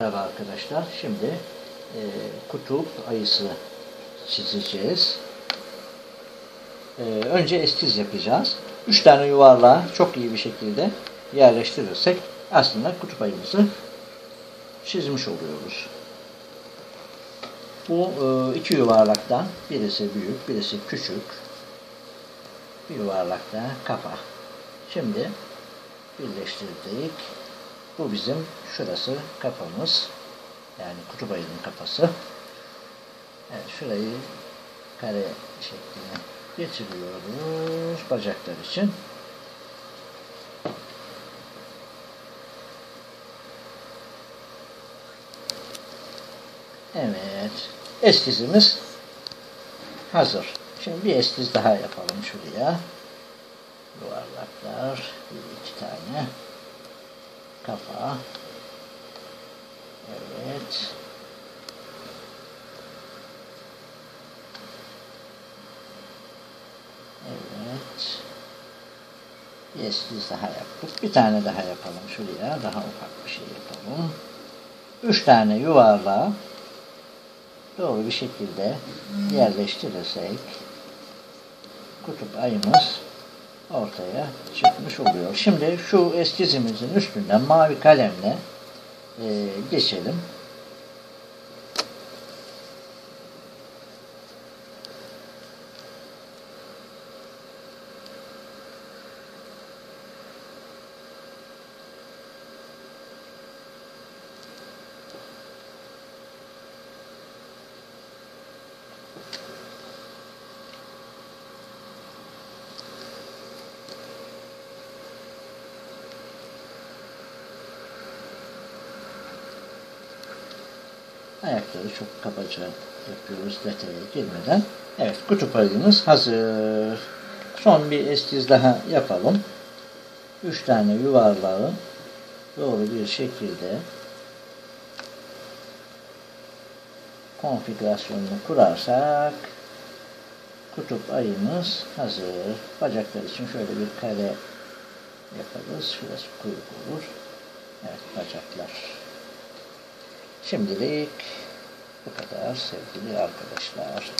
Merhaba arkadaşlar. Şimdi e, kutup ayısı çizeceğiz. E, önce eskiz yapacağız. Üç tane yuvarlağı çok iyi bir şekilde yerleştirirsek aslında kutup ayımızı çizmiş oluyoruz. Bu e, iki yuvarlaktan birisi büyük, birisi küçük. Bir yuvarlakta kafa. Şimdi birleştirdik. Bu bizim şurası kafamız. Yani kutup ayının kafası. Evet, şurayı kare şekline getiriyoruz bacaklar için. Evet. Eskizimiz hazır. Şimdi bir eskiz daha yapalım şuraya. Yuvarlaklar. Bir iki tane. Kafa. Evet. Evet. Eskiz daha yaptık. Bir tane daha yapalım şuraya. Daha ufak bir şey yapalım. Üç tane yuvarlağı doğru bir şekilde yerleştirirsek kutup ayımız ortaya çıkmış oluyor. Şimdi şu eskizimizin üstünden mavi kalemle e, geçelim. Ayakları çok kabaca yapıyoruz detaya girmeden. Evet kutup ayımız hazır. Son bir eskiz daha yapalım. Üç tane yuvarlağı doğru bir şekilde konfigürasyonunu kurarsak kutup ayımız hazır. Bacaklar için şöyle bir kare yaparız. Şurası kuyruk olur. Evet bacaklar. Şimdilik bu kadar sevgili arkadaşlar.